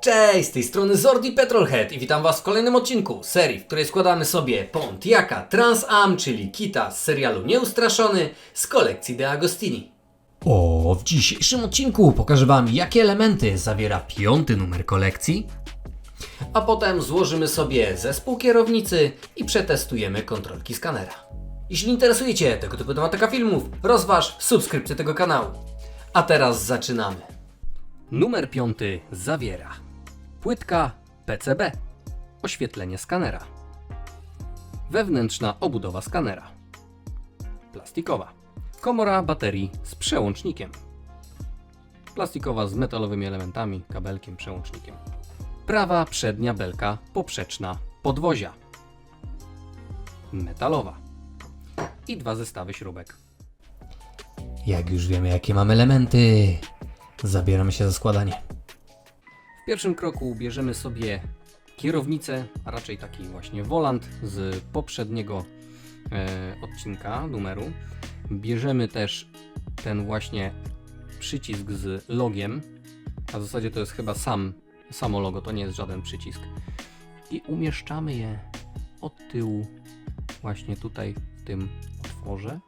Cześć, z tej strony Zordi Petrolhead i witam Was w kolejnym odcinku serii, w której składamy sobie Pontiaca Trans Am, czyli kita z serialu Nieustraszony z kolekcji De Agostini. O, w dzisiejszym odcinku pokażę Wam, jakie elementy zawiera piąty numer kolekcji, a potem złożymy sobie zespół kierownicy i przetestujemy kontrolki skanera. Jeśli interesujecie tego typu tematyka filmów, rozważ subskrypcję tego kanału. A teraz zaczynamy. Numer piąty zawiera. Płytka PCB, oświetlenie skanera, wewnętrzna obudowa skanera, plastikowa, komora baterii z przełącznikiem, plastikowa z metalowymi elementami, kabelkiem, przełącznikiem, prawa przednia belka poprzeczna podwozia, metalowa. I dwa zestawy śrubek. Jak już wiemy, jakie mamy elementy, zabieramy się za składanie. W pierwszym kroku bierzemy sobie kierownicę, a raczej taki właśnie volant z poprzedniego e, odcinka, numeru. Bierzemy też ten właśnie przycisk z logiem, a w zasadzie to jest chyba sam, samo logo, to nie jest żaden przycisk. I umieszczamy je od tyłu właśnie tutaj w tym otworze.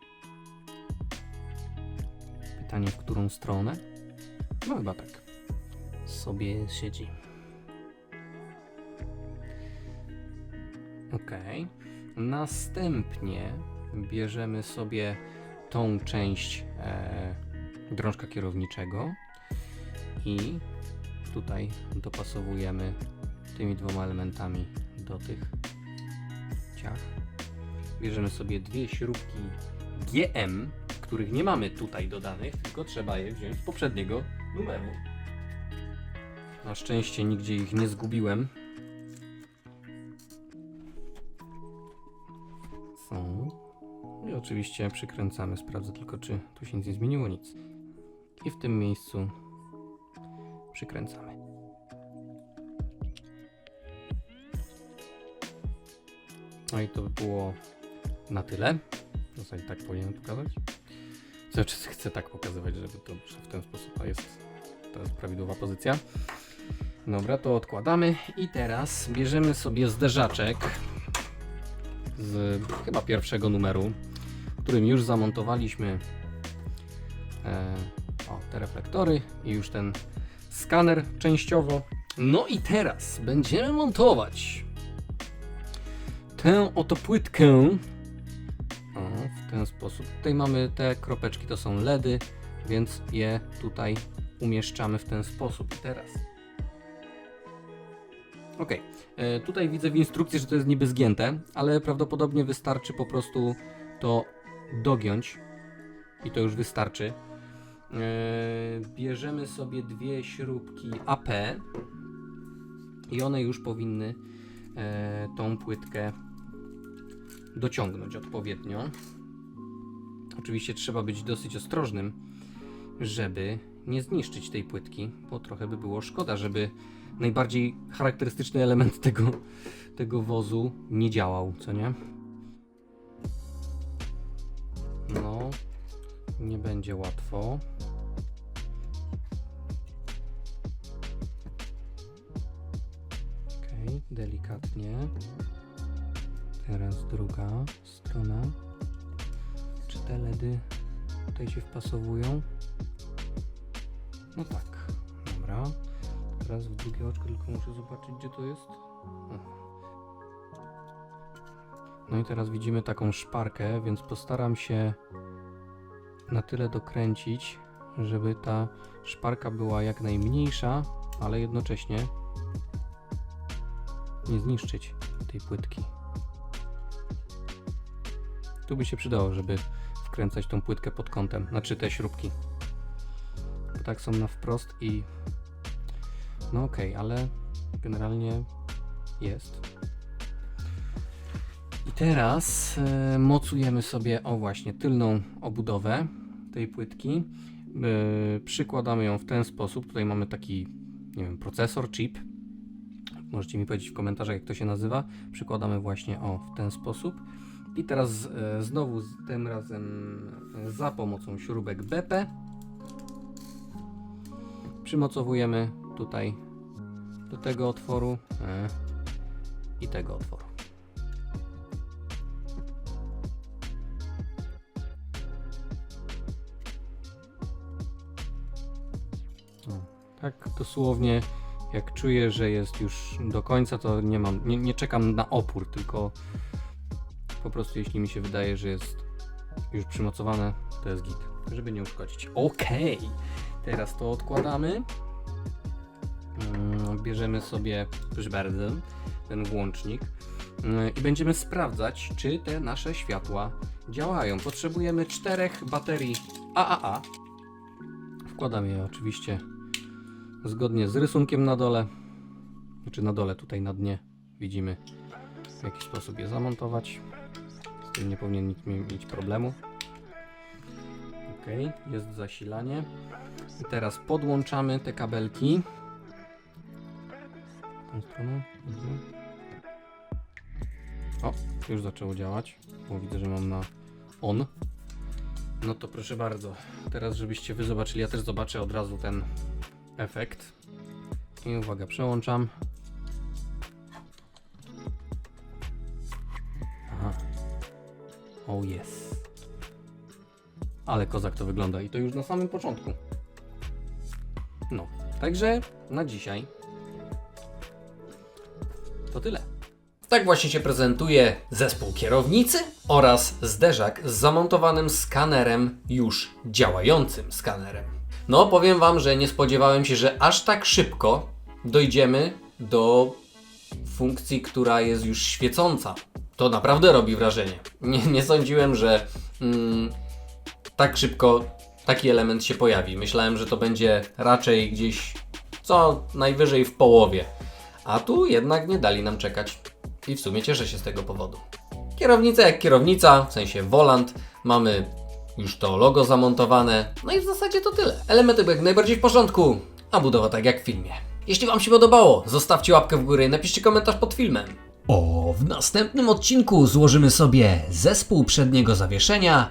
Pytanie, w którą stronę? No chyba tak. Sobie siedzi. Ok. Następnie bierzemy sobie tą część e, drążka kierowniczego i tutaj dopasowujemy tymi dwoma elementami do tych ciach. Bierzemy sobie dwie śrubki GM, których nie mamy tutaj dodanych, tylko trzeba je wziąć z poprzedniego numeru. Na szczęście nigdzie ich nie zgubiłem. Są. I oczywiście przykręcamy. Sprawdzę tylko, czy tu się nic nie zmieniło. Nic. I w tym miejscu przykręcamy. No i to by było na tyle. W zasadzie tak powinienem pokazać. Czas chcę tak pokazywać, żeby to w ten sposób, jest to jest prawidłowa pozycja. Dobra, to odkładamy i teraz bierzemy sobie zderzaczek z chyba pierwszego numeru, którym już zamontowaliśmy e, o, te reflektory i już ten skaner częściowo. No i teraz będziemy montować tę oto płytkę o, w ten sposób. Tutaj mamy te kropeczki, to są LEDy, więc je tutaj umieszczamy w ten sposób. Teraz. Ok, e, tutaj widzę w instrukcji, że to jest niby zgięte, ale prawdopodobnie wystarczy po prostu to dogiąć i to już wystarczy. E, bierzemy sobie dwie śrubki AP i one już powinny e, tą płytkę dociągnąć odpowiednio. Oczywiście trzeba być dosyć ostrożnym, żeby nie zniszczyć tej płytki, bo trochę by było szkoda, żeby najbardziej charakterystyczny element tego, tego wozu nie działał, co nie? No, nie będzie łatwo. Okej, delikatnie. Teraz druga strona. Czy te LEDy tutaj się wpasowują? No tak, dobra. Teraz w drugie oczko, tylko muszę zobaczyć, gdzie to jest. No i teraz widzimy taką szparkę, więc postaram się na tyle dokręcić, żeby ta szparka była jak najmniejsza, ale jednocześnie nie zniszczyć tej płytki. Tu by się przydało, żeby wkręcać tą płytkę pod kątem, znaczy te śrubki. Tak są na wprost i no okej, ale generalnie jest. I teraz e, mocujemy sobie, o właśnie, tylną obudowę tej płytki. E, przykładamy ją w ten sposób. Tutaj mamy taki, nie wiem, procesor, chip. Możecie mi powiedzieć w komentarzach, jak to się nazywa. Przykładamy właśnie o w ten sposób. I teraz e, znowu tym razem za pomocą śrubek BP przymocowujemy tutaj do tego otworu e, i tego otworu. Tak dosłownie jak czuję, że jest już do końca, to nie mam, nie, nie czekam na opór, tylko po prostu jeśli mi się wydaje, że jest już przymocowane, to jest git, żeby nie uszkodzić. Okej, teraz to odkładamy. Mm, Bierzemy sobie, proszę bardzo, ten włącznik mm, i będziemy sprawdzać, czy te nasze światła działają. Potrzebujemy czterech baterii AAA. Wkładamy je oczywiście zgodnie z rysunkiem na dole. Znaczy na dole, tutaj na dnie widzimy w jaki sposób je zamontować. Z tym nie powinien nikt mi- mieć problemu. Ok, jest zasilanie. I teraz podłączamy te kabelki. Tą stronę. O, już zaczęło działać, bo widzę, że mam na on. No to proszę bardzo. Teraz, żebyście wy zobaczyli, ja też zobaczę od razu ten efekt. I uwaga, przełączam. Aha. Oh yes. Ale kozak to wygląda i to już na samym początku. No, także na dzisiaj to tyle. Tak właśnie się prezentuje zespół kierownicy oraz zderzak z zamontowanym skanerem, już działającym skanerem. No, powiem Wam, że nie spodziewałem się, że aż tak szybko dojdziemy do funkcji, która jest już świecąca. To naprawdę robi wrażenie. Nie, nie sądziłem, że mm, tak szybko taki element się pojawi. Myślałem, że to będzie raczej gdzieś co najwyżej w połowie. A tu jednak nie dali nam czekać. I w sumie cieszę się z tego powodu. Kierownica jak kierownica, w sensie volant. Mamy już to logo zamontowane. No i w zasadzie to tyle. Elementy jak najbardziej w porządku, a budowa tak jak w filmie. Jeśli Wam się podobało, zostawcie łapkę w górę i napiszcie komentarz pod filmem. O, w następnym odcinku złożymy sobie zespół przedniego zawieszenia,